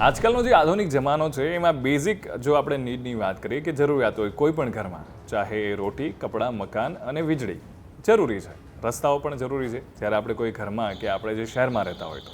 આજકાલનો જે આધુનિક જમાનો છે, એમાં બેઝિક જો આપણે નીડની વાત કરીએ કે જરૂરિયાત હોય, કોઈ પણ ઘરમાં, ચાહે રોટી, કપડાં, મકાન અને વીજળી, જરૂરી છે. રસ્તાઓ પણ જરૂરી છે, જ્યારે આપણે કોઈ ઘરમાં કે આપણે જે શહેરમાં રહેતા હોય તો.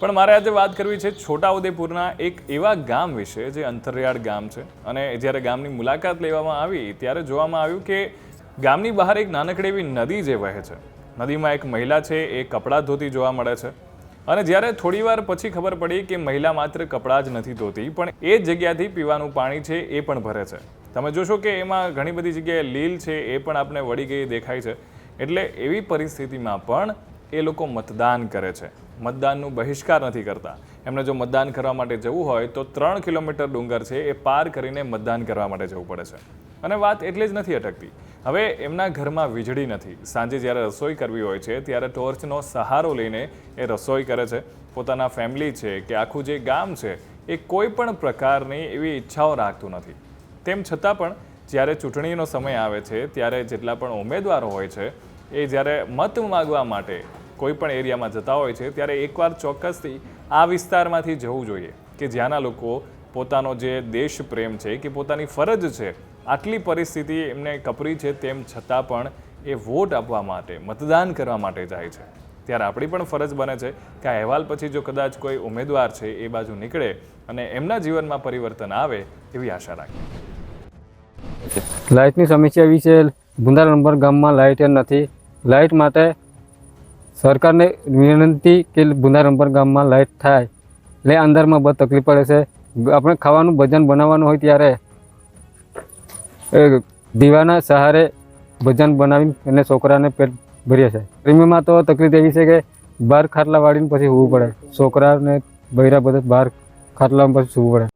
પણ મારે આજે વાત કરવી છે છોટાઉદેપુરના એક એવા ગામ વિશે, જે અંતરિયાળ ગામ છે. અને જ્યારે ગામની મુલાકાત લેવામાં આવી, ત્યારે જોવામાં આવ્યું કે ગામની બહાર એક નાનકડી એવી નદી જે વહે છે. નદીમાં એક મહિલા છે, એ કપડાં ધોતી જોવા મળે છે. અને જ્યારે થોડીવાર પછી ખબર પડી કે મહિલા માત્ર કપડાં જ નથી ધોતી, પણ એ જગ્યાથી પીવાનું પાણી છે એ પણ ભરે છે. તમે જોશો કે એમાં ઘણી બધી જગ્યાએ લીલ છે એ પણ આપણે વળી ગઈ દેખાય છે. એટલે એવી પરિસ્થિતિમાં પણ એ લોકો મતદાન કરે છે. મતદાનનું બહિષ્કાર નથી કરતા. એમને જો મતદાન કરવા માટે જવું હોય તો ત્રણ કિલોમીટર ડુંગર છે એ પાર કરીને મતદાન કરવા માટે જવું પડે છે. અને વાત એટલે જ નથી અટકતી. હવે એમના ઘરમાં વીજળી નથી. સાંજે જ્યારે રસોઈ કરવી હોય છે ત્યારે ટોર્ચનો સહારો લઈને એ રસોઈ કરે છે. પોતાના ફેમિલી છે કે આખું જે ગામ છે એ કોઈ પણ પ્રકારની એવી ઈચ્છાઓ રાખતું નથી. તેમ છતાં પણ જ્યારે ચૂંટણીનો સમય આવે છે, ત્યારે જેટલા પણ ઉમેદવારો હોય છે એ જ્યારે મત માગવા માટે કોઈ પણ એરિયામાં જતા હોય છે, ત્યારે એકવાર ચોક્કસથી આ વિસ્તારમાંથી જવું જોઈએ કે જ્યાંના લોકો પોતાનો જે દેશ પ્રેમ છે, કે પોતાની ફરજ છે, આટલી પરિસ્થિતિ એમને કપરી છે, તેમ છતાં પણ એ વોટ આપવા માટે, મતદાન કરવા માટે જાય છે. ત્યારે આપણી પણ ફરજ બને છે કે આ અહેવાલ પછી જો કદાચ કોઈ ઉમેદવાર છે એ બાજુ નીકળે અને એમના જીવનમાં પરિવર્તન આવે એવી આશા રાખીએ. લાઇટની સમસ્યા એવી છે ગુંદા નંબર ગામમાં લાઇટ નથી. લાઇટ માટે સરકારને વિનંતી કે ગુંદા નંબર ગામમાં લાઇટ થાય. એટલે અંદરમાં બહુ તકલીફ પડે છે. આપણે ખાવાનું, ભજન બનાવવાનું હોય ત્યારે દીવાના સહારે ભજન બનાવીને એને છોકરાને પેટ ભરીએ છે. ગરમીમાં તો તકલીફ એવી છે કે બહાર ખાટલા વાળીને પછી હોવું પડે. છોકરાને બૈરા બધા બહાર ખાટલામાં પછી સૂવું પડે.